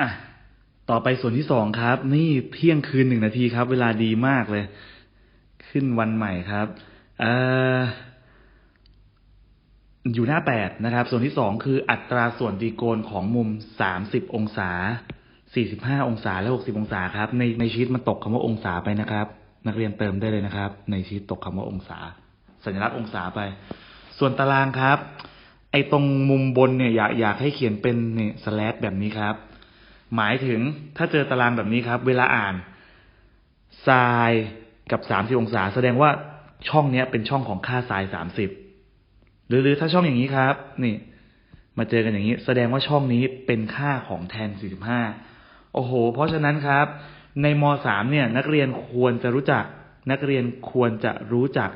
อะต่อไปส่วนที่สองครับ นี่เที่ยงคืนหนึ่งนาทีครับ เวลาดีมากเลย ขึ้นวันใหม่ครับออยู่หน้าแปดนะครับ ส่วนที่สองคืออัตราส่วนตรีโกณของมุมสามสิบองศาสี่สิบห้าองศาและหกสิบองศาครับ ในในชีตมันตกคำว่าองศาไปนะครับ นักเรียนเติมได้เลยนะครับ ในชีตตกคำว่าองศา สัญลักษณ์องศาไป ส่วนตารางครับ ไอ้ตรงมุมบนเนี่ยอยากอยากให้เขียนเป็นเนี่ยสแลดแบบนี้ครับ หมายถึงถ้าเจอตารางแบบนี้ครับ เวลาอ่านไซน์กับสามสิบองศา แสดงว่าช่องเนี้ยเป็นช่องของค่าไซน์สามสิบหรือหรือถ้าช่องอย่างนี้ครับ นี่ มาเจอกันอย่างนี้ แสดงว่าช่องนี้เป็นค่าของแทนสี่สิบห้าโอ้โห เพราะฉะนั้นครับ ในมสามเนี่ย นักเรียนควรจะรู้จัก นักเรียนควรจะรู้จัก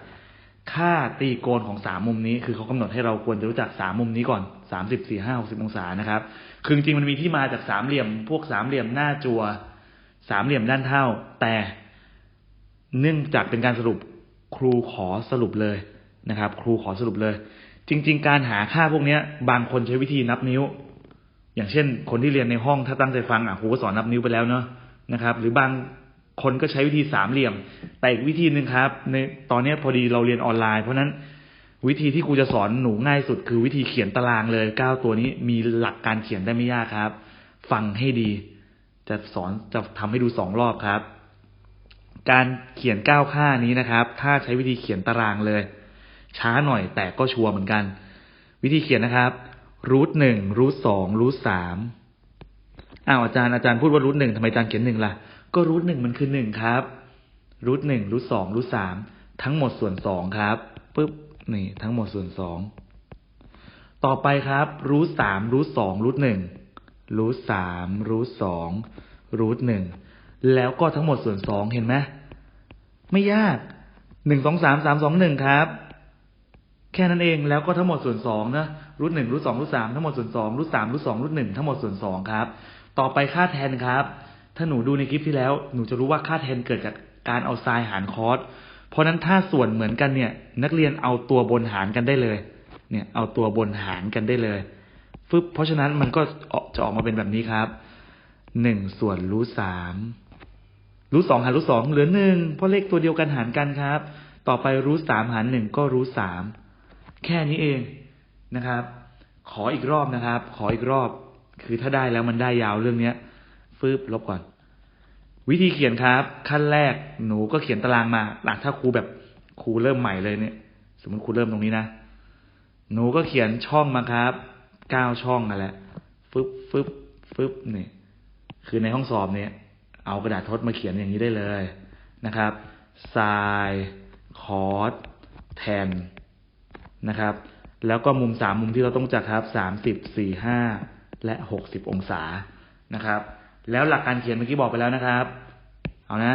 ค่าตีโกณของสามมุมนี้ คือเขากำหนดให้เราควรจะรู้จักสามมุมนี้ก่อน สามสิบสี่ห้าหกสิบองศานะครับ คือจริงมันมีที่มาจากสามเหลี่ยม พวกสามเหลี่ยมหน้าจัว สามเหลี่ยมด้านเท่า แต่เนื่องจากเป็นการสรุปครูขอสรุปเลยนะครับ ครูขอสรุปเลย จริง ๆ การหาค่าพวกเนี้ยบางคนใช้วิธีนับนิ้ว อย่างเช่น คนที่เรียนในห้องถ้าตั้งใจฟังอะครูก็สอนนับนิ้วไปแล้วเนาะนะครับ หรือบางคนก็ใช้วิธีสามเหลี่ยม แต่อีกวิธีหนึ่งครับ ในตอนนี้พอดีเราเรียนออนไลน์ เพราะนั้น วิธีที่ครูจะสอนหนูง่ายสุด คือวิธีเขียนตารางเลยเก้าตัวนี้มีหลักการเขียนได้ไม่ยากครับ ฟังให้ดี จะสอนจะทำให้ดูสองรอบครับ การเขียนเก้าค่านี้นะครับ ถ้าใช้วิธีเขียนตารางเลย ช้าหน่อยแต่ก็ชัวร์เหมือนกัน วิธีเขียนนะครับรูทหนึ่งรูทสองรูทสามอ้าวอาจารย์อาจารย์พูดว่ารูทหนึ่งทำไมอาจารย์เขียนหนึ่งล่ะ ก็รูทหนึ่งมันคือหนึ่งครับรูทหนึ่งรูทสองรูทสามทั้งหมดส่วนสองครับปึ๊บ นี่ทั้งหมดส่วนสอง ต่อไปครับรูทสามรูทสองรูทหนึ่งรูทสามรูทสองรูทหนึ่งแล้วก็ทั้งหมดส่วนสองเห็นไหมไม่ยากหนึ่งสองสามสามสองหนึ่งครับ แค่นั้นเองแล้วก็ทั้งหมดส่วนสองนะรูทหนึ่งรูทสองรูทสามทั้งหมดส่วนสองรูทสามรูทสองรูทหนึ่งทั้งหมดส่วนสองครับ ต่อไปค่าแทนครับ ถ้าหนูดูในคลิปที่แล้ว หนูจะรู้ว่าค่าแทนเกิดจากการเอาไซน์หารคอส ราะนั้นถ้าส่วนเหมือนกันเนี่ย นักเรียนเอาตัวบนหารกันได้เลย เนี่ยเอาตัวบนหารกันได้เลยฟึบเพราะฉะนั้นมันก็จะออกมาเป็นแบบนี้ครับหนึ่งส่วนรูทสามรูทสองหารรูทสองเหลือหนึ่งเพราะเลขตัวเดียวกันหารกันครับ ต่อไปรูทสามหารหนึ่งก็รูทสามแค่นี้เองนะครับ ขออีกรอบนะครับ ขออีกรอบ คือถ้าได้แล้วมันได้ยาวเรื่องเนี้ยฟืบลบก่อน วิธีเขียนครับ ขั้นแรกหนูก็เขียนตารางมาหลักถ้าครูแบบครูเริ่มใหม่เลยเนี่ย สมมติครูเริ่มตรงนี้นะหนูก็เขียนช่องมาครับเก้าช่องนั่นแหละฟึบฟึบฟึบเนี่ยคือในห้องสอบเนี่ย เอากระดาษทดมาเขียนอย่างนี้ได้เลยนะครับไซคอร์สแทนนะครับ แล้วก็มุมสามมุมที่เราต้องจัดครับสามสิบสี่ห้าและหกสิบองศานะครับ แล้วหลักการเขียนเมื่อกี้บอกไปแล้วนะครับ เอานะ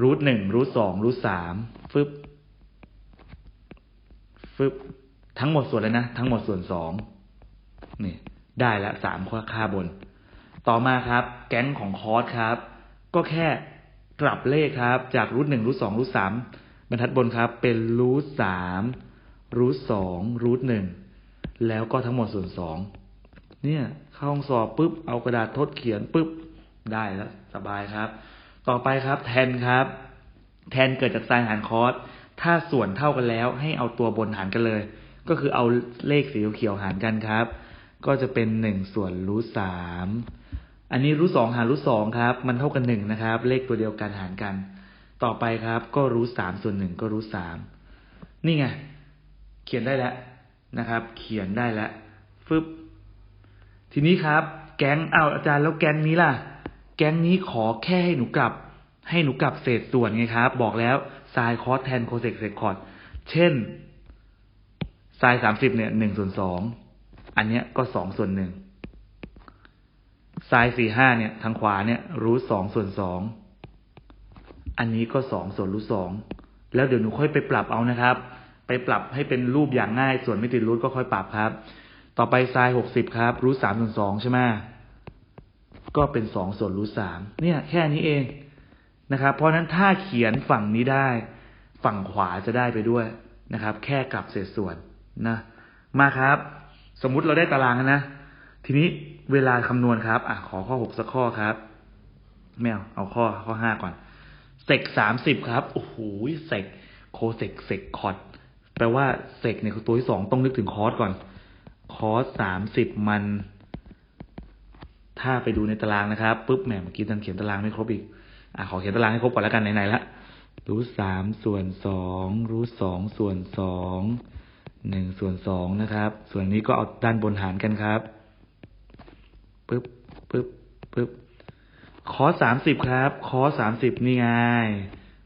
รูทหนึ่งรูทสองรูทสามฟึบฟึบทั้งหมดส่วนเลยนะ ทั้งหมดส่วนสองนี่ได้ละสามค่าบน ต่อมาครับ แก๊งของคอร์สครับ ก็แค่กลับเลขครับ จากรูทหนึ่งรูทสองรูทสามบรรทัดบนครับ เป็นรูทสามรูทสองรูทหนึ่งแล้วก็ทั้งหมดส่วนสอง เนี่ยเข้าห้องสอบปุ๊บเอากระดาษทดเขียนปุ๊บได้แล้วสบายครับ ต่อไปครับ แทนครับ แทนเกิดจากไซน์หารคอสถ้าส่วนเท่ากันแล้ว ให้เอาตัวบนหารกันเลย ก็คือเอาเลขสีเขียวหารกันครับ ก็จะเป็นหนึ่งส่วนรูทสามอันนี้รูทสองหารรูทสองครับ มันเท่ากันหนึ่งนะครับ เลขตัวเดียวกันหารกัน ต่อไปครับ ก็รูทสามส่วนหนึ่งก็รูทสามนี่ไงเขียนได้แล้วนะครับ เขียนได้แล้วฟึบ ทีนี้ครับ แก๊งอ้าวอาจารย์แล้วแก๊งนี้ล่ะ แก๊งนี้ขอแค่ให้หนูกลับ ให้หนูกลับเศษส่วนไงครับ บอกแล้วไซน์คอสแทนโคเซกเซกคอร์ดเช่นไซน์สามสิบเนี่ยหนึ่งส่วนสองอันเนี้ยก็สองส่วนหนึ่งไซน์สี่ห้าเนี่ย ทางขวาเนี่ยรูทสองส่วนสองอันนี้ก็สองส่วนรูทสองแล้วเดี๋ยวหนูค่อยไปปรับเอานะครับ ไปปรับให้เป็นรูปอย่างง่าย ส่วนไม่ติดรูทก็ค่อยปรับครับ ต่อไปไซน์หกสิบครับ รูทสามส่วนสองใช่ไหมก็เป็นสองส่วนรูทสามเนี่ย แค่นี้เองนะครับ เพราะนั้นถ้าเขียนฝั่งนี้ได้ ฝั่งขวาจะได้ไปด้วยนะครับ แค่กลับเศษส่วนนะ มาครับ สมมุติเราได้ตารางนะ ทีนี้เวลาคำนวณครับ อะขอข้อหกสักข้อครับไม่เอาเอาข้อข้อห้าก่อนเซกสามสิบครับโอ้โหเซกโคเซกเซกคอร์ดแปลว่าเซกเนี่ยคือตัวที่สองต้องนึกถึงคอร์สก่อน คอร์สสามสิบมัน ถ้าไปดูในตารางนะครับปุ๊บแหมเมื่อกี้ท่านเขียนตารางไม่ครบอีก อะขอเขียนตารางให้ครบก่อนแล้วกันไหนๆละรูทสามส่วนสองรูทสองส่วนสองหนึ่งส่วนสองนะครับ ส่วนนี้ก็เอาด้านบนหารกันครับปึ๊บปึ๊บปึ๊บคอสามสิบครับคอสามสิบนี่ไง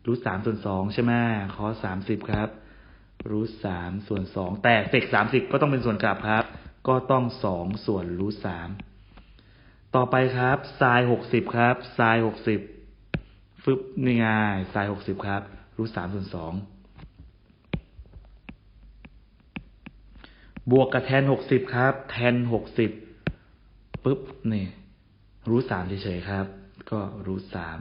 รูทสามส่วนสองใช่ไหมคอสามสิบครับ รูทสามส่วนสองแต่เศษสามสิบก็ต้องเป็นส่วนกลับครับ ก็ต้องสองส่วนรูทสามต่อไปครับไซหกสิบครับไซหกสิบฟึบนี่ไงไซหกสิบครับรูทสามส่วนสองบวกกับแทนหกสิบครับ แทนหกสิบปุ๊บนี่รูทสามเฉยๆครับ ก็รูทสาม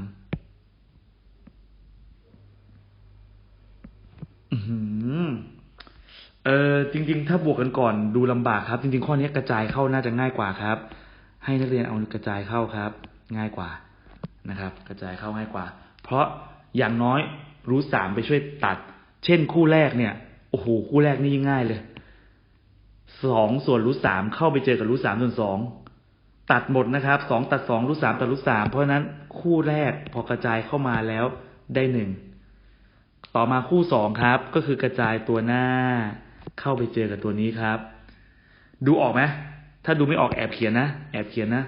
เออจริง ๆ ถ้าบวกกันก่อนดูลำบากครับ จริง ๆ ข้อนี้กระจายเข้าน่าจะง่ายกว่าครับ ให้นักเรียนเอากระจายเข้าครับ ง่ายกว่านะครับ กระจายเข้าง่ายกว่า เพราะอย่างน้อยรูทสามไปช่วยตัด เช่นคู่แรกเนี่ยโอ้โหคู่แรกนี่ยิ่งง่ายเลยสองส่วนรูทสามเข้าไปเจอกับรูทสามส่วนสองตัดหมดนะครับสองตัดสองรูทสามตัดรูทสามเพราะฉะนั้นคู่แรกพอกระจายเข้ามาแล้วได้หนึ่งต่อมาคู่สองครับ ก็คือกระจายตัวหน้า เข้าไปเจอกับตัวนี้ครับ ดูออกไหมถ้าดูไม่ออกแอบเขียนนะ แอบเขียนนะ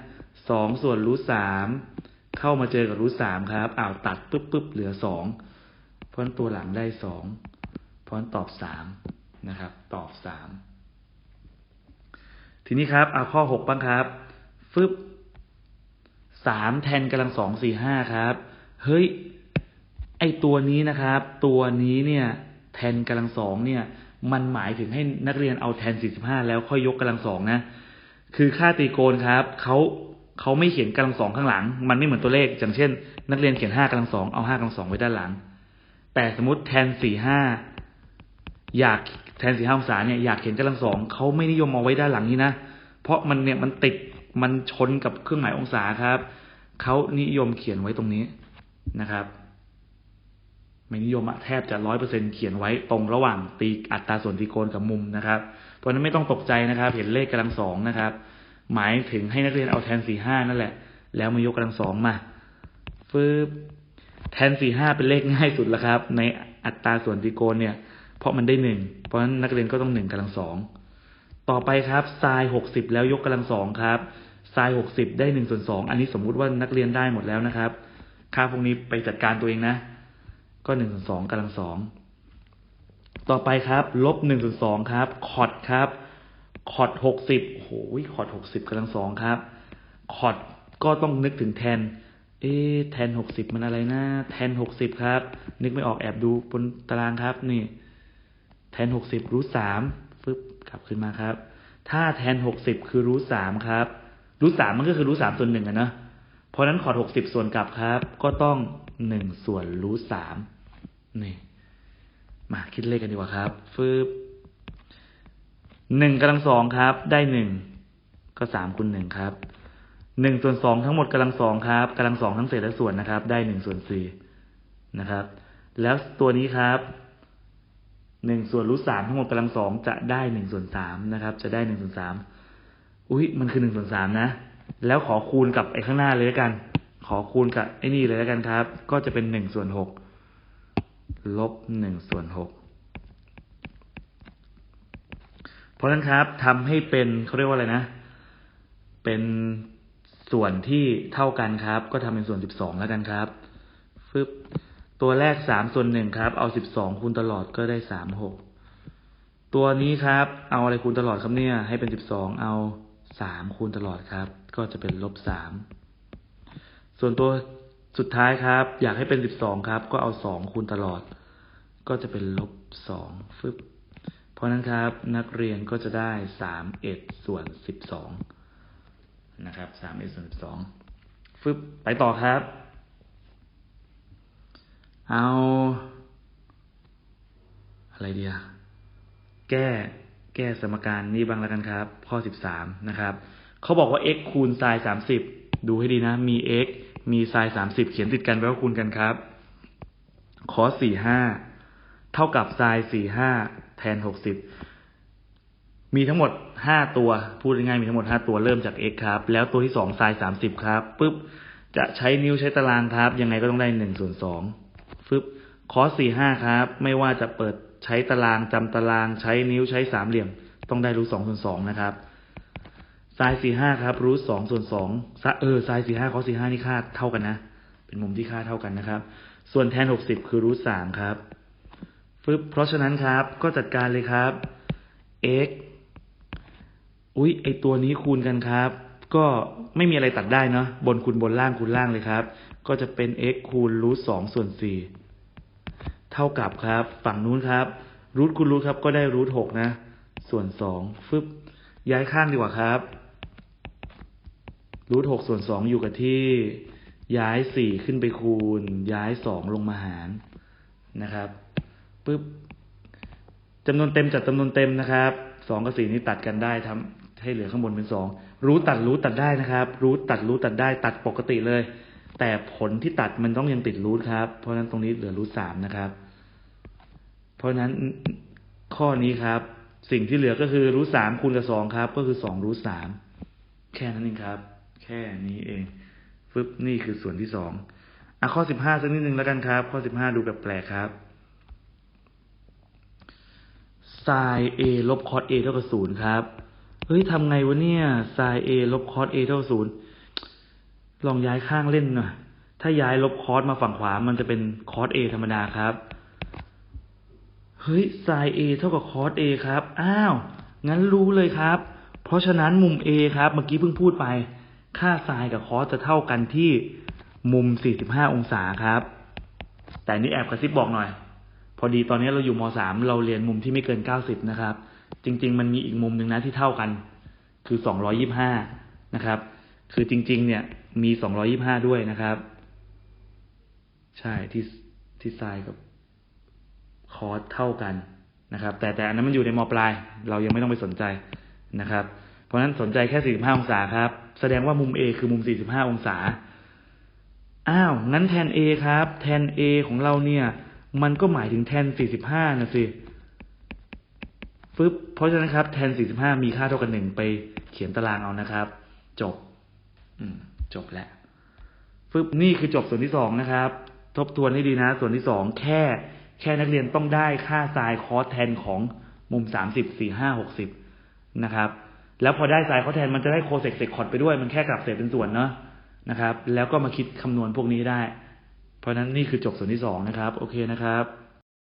สองส่วนรูทสามเข้ามาเจอกับรูทสามครับอ้าวตัดปุ๊บปุ๊บเหลือสองเพราะตัวหลังได้สองเพราะตอบสามนะครับ ตอบสามทีนี้ครับเอาข้อหกบ้างครับฟึบสามแทนกำลังสองสี่ห้าครับ เฮ้ย ไอตัวนี้นะครับ ตัวนี้เนี่ย แทนกำลังสองเนี่ย มันหมายถึงให้นักเรียนเอาแทนสี่สิบห้าแล้วค่อยยกกำลังสองนะ คือค่าตีโกนครับเขาเขาไม่เขียนกำลังสองข้างหลัง มันไม่เหมือนตัวเลข อย่างเช่น นักเรียนเขียนห้ากำลังสองเอาห้ากำลังสองไว้ด้านหลัง แต่สมมติแทนสี่ห้าอยากแทนสี่ห้าองศาเนี่ยอยากเขียนกำลังสองเขาไม่นิยมเอาไว้ด้านหลังนี้นะ เพราะมันเนี่ยมันติดมันชนกับเครื่องหมายองศาครับเขานิยมเขียนไว้ตรงนี้นะครับ ไม่นิยมอะแทบจะร้อยเปอร์เซ็นเขียนไว้ตรงระหว่างตีอัตราส่วนตีโกนกับมุมนะครับ เพราะนั้นไม่ต้องตกใจนะครับ เห็นเลขกำลังสองนะครับ หมายถึงให้นักเรียนเอาแทนสี่ห้านั่นแหละ แล้วมายกกำลังสองมาฟืบแทนสี่ห้าเป็นเลขง่ายสุดแล้วครับ ในอัตราส่วนตีโกนเนี่ย เพราะมันได้หนึ่งเพราะฉะนั้นนักเรียนก็ต้องหนึ่งกำลังสองต่อไปครับไซหกสิบแล้วยกกำลังสองครับไซหกสิบได้หนึ่งส่วนสองอันนี้สมมุติว่านักเรียนได้หมดแล้วนะครับค่าพวกนี้ไปจัดการตัวเองนะ ก็หนึ่งส่วนสองกำลังสองต่อไปครับ ลบหนึ่งส่วนสองครับ คอดครับ คอดหกสิบโอ้ยคอดหกสิบกำลังสองครับ คอดก็ต้องนึกถึงแทน เอ๊แทนหกสิบมันอะไรนะแทนหกสิบครับ นึกไม่ออกแอบดูบนตารางครับ นี่ แทนหกสิบรูทสามฟึบกลับขึ้นมาครับ ถ้าแทนหกสิบคือรูทสามครับ รูทสามมันก็คือรูทสามส่วนหนึ่งอะนะเพราะนั้นคอดหกสิบส่วนกลับครับ ก็ต้องหนึ่งส่วนรูทสาม นี่ มาคิดเลขกันดีกว่าครับฟึบหนึ่งกำลังสองครับ ได้หนึ่งก็สามคูณหนึ่งครับหนึ่งส่วนสองทั้งหมดกำลังสองครับกำลังสองทั้งเศษและส่วนนะครับ ได้หนึ่งส่วนสี่นะครับ แล้วตัวนี้ครับหนึ่งส่วนรูทสามทั้งหมดกำลังสองจะได้หนึ่งส่วนสามนะครับ จะได้หนึ่งส่วนสามอุ้ยมันคือหนึ่งส่วนสามนะ แล้วขอคูณกับไอ้ข้างหน้าเลยแล้วกัน ขอคูณกับไอ้นี่เลยแล้วกันครับ ก็จะเป็นหนึ่งส่วนหก ลบหนึ่งส่วนหกเพราะฉะนั้นครับทำให้เป็นเขาเรียกว่าอะไรนะ เป็นส่วนที่เท่ากันครับ ก็ทำเป็นส่วนสิบสองแล้วกันครับฟึบตัวแรกสามส่วนหนึ่งครับ เอาสิบสองคูณตลอดก็ได้สามหกตัวนี้ครับ เอาอะไรคูณตลอดครับเนี่ย ให้เป็นสิบสองเอาสามคูณตลอดครับ ก็จะเป็นลบสามส่วนตัว สุดท้ายครับ อยากให้เป็นสิบสองครับ ก็เอาสองคูณตลอด ก็จะเป็นลบสองฟึบเพราะนั้นครับ นักเรียนก็จะได้สามเอ็ดส่วนสิบสองนะครับสามเอ็ดส่วนสิบสองฟึบไปต่อครับ เอา อะไรเดียแก้แก้สมการนี้บ้างแล้วกันครับ ข้อสิบสามนะครับ เขาบอกว่า x คูณ sin สามสิบ ดูให้ดีนะ มี x มี sin สามสิบเขียนติดกันแปลว่าคูณกันครับ cos สี่ห้าเท่ากับ sin สี่ห้าแทนหกสิบมีทั้งหมดห้าตัว พูดง่ายๆมีทั้งหมดห้าตัวเริ่มจาก x ครับ แล้วตัวที่สอง sin สามสิบครับปุ๊บจะใช้นิ้วใช้ตารางครับ ยังไงก็ต้องได้หนึ่งส่วนสองฟึบ cos สี่ห้าครับ ไม่ว่าจะเปิดใช้ตารางจำตารางใช้นิ้วใช้สามเหลี่ยม ต้องได้รูทสองส่วนสองนะครับ ไซน์สี่ห้าครับรูทสองส่วนสองเออไซน์สี่ห้าคอสี่ห้านี่ค่าเท่ากันนะ เป็นมุมที่ค่าเท่ากันนะครับ ส่วนแทนหกสิบคือรูทสามครับฟึบเพราะฉะนั้นครับก็จัดการเลยครับ x อุ๊ยไอตัวนี้คูณกันครับ ก็ไม่มีอะไรตัดได้เนาะบนคูณบนล่างคูณล่างเลยครับ ก็จะเป็น x คูณรูทสองส่วนสี่เท่ากับครับ ฝั่งนู้นครับรูทคูณรูทครับก็ได้รูทหกนะ ส่วนสองฟึบย้ายข้างดีกว่าครับ รูทหกส่วนสองอยู่กับที่ย้ายสี่ขึ้นไปคูณ ย้ายสองลงมาหารนะครับปึ๊บจำนวนเต็มจัดจำนวนเต็มนะครับสองกับสี่นี้ตัดกันได้ทำให้เหลือข้างบนเป็นสองรูทตัดรูทตัดได้นะครับ รูทตัดรูทตัดได้ตัดปกติเลย แต่ผลที่ตัดมันต้องยังติดรูทครับ เพราะฉะนั้นตรงนี้เหลือรูทสามนะครับ เพราะฉะนั้นข้อนี้ครับ สิ่งที่เหลือก็คือรูทสามคูณกับสองครับ ก็คือสองรูทสามแค่นั้นเองครับ แค่นี้เองฟึบนี่คือส่วนที่สองอะข้อสิบห้าสักนิดนึงแล้วกันครับ ข้อสิบห้าดูแบบแปลกครับ sin a ลบ cos a เท่ากับศูนย์ครับเฮ้ยทำไงวะเนี่ย sin a ลบ cos a เท่ากับศูนย์ลองย้ายข้างเล่นหน่อยถ้าย้ายลบ cos มาฝั่งขวา มันจะเป็น cos a ธรรมดาครับ เฮ้ย sin a เท่ากับ cos a ครับ อ้าว งั้นรู้เลยครับ เพราะฉะนั้นมุม a ครับ เมื่อกี้เพิ่งพูดไป ค่า sin กับ cos จะเท่ากันที่มุม 45 องศาครับ แต่นี่แอบกระซิบบอกหน่อย พอดีตอนนี้เราอยู่มสามเราเรียนมุมที่ไม่เกินเก้าสิบนะครับ จริง ๆ มันมีอีกมุมหนึ่งนะที่เท่ากัน คือสองร้อยิบห้านะครับ คือจริง ๆ เนี่ยมีสองร้อยิบห้าด้วยนะครับ ใช่ที่ที่ทรายกับคอสเท่ากันนะครับ แต่แต่อันนั้นมันอยู่ในมปลาย เรายังไม่ต้องไปสนใจนะครับ เพราะฉะนั้นสนใจแค่สี่สิบห้าองศาครับ แสดงว่ามุม A คือมุมสี่สิบห้าองศา อ้าว งั้นแทน A ครับ แทน A ของเราเนี่ย มันก็หมายถึงแทน 45 นะสิฟึบเพราะฉะนั้นครับ แทน 45 มีค่าเท่ากันหนึ่งไปเขียนตารางเอานะครับ จบ อืม จบแล้วฟึบนี่คือจบส่วนที่สองนะครับ ทบทวนให้ดีนะ ส่วนที่สองแค่ แค่นักเรียนต้องได้ค่าไซน์คอสแทนของมุม 30 45 60 นะครับ แล้วพอได้สายเขาแทนมันจะได้โคเซกเซกคอร์ดไปด้วย มันแค่กลับเศษเป็นส่วนเนาะนะครับ แล้วก็มาคิดคำนวณพวกนี้ได้ เพราะนั้นนี่คือจบส่วนที่สองนะครับ โอเคนะครับ